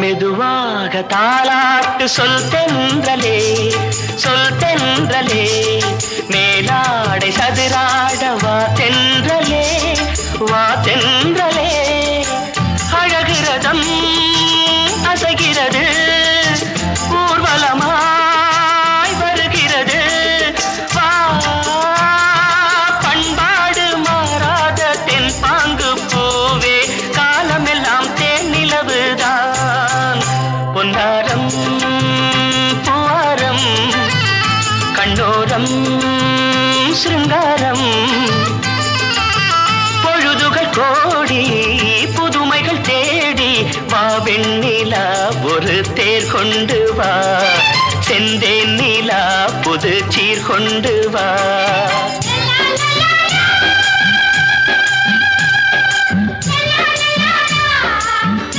மெதுவாக தாளாட்டு சொல் தென்றலே சொல் தென்றலே. மேலாடை சதுராட வா தென்றலே வா தென்றலே. அழகிறதம் அசைகிறது. பொன்னாரம் பூவாரம் கண்ணோரம் சிருங்காரம். பொழுதுகள் கோடி புதுமைகள் தேடி வா வெண்ணிலா ஒரு தேர் கொண்டு வா. செந்தேன் நிலா புது சீர் கொண்டு வா.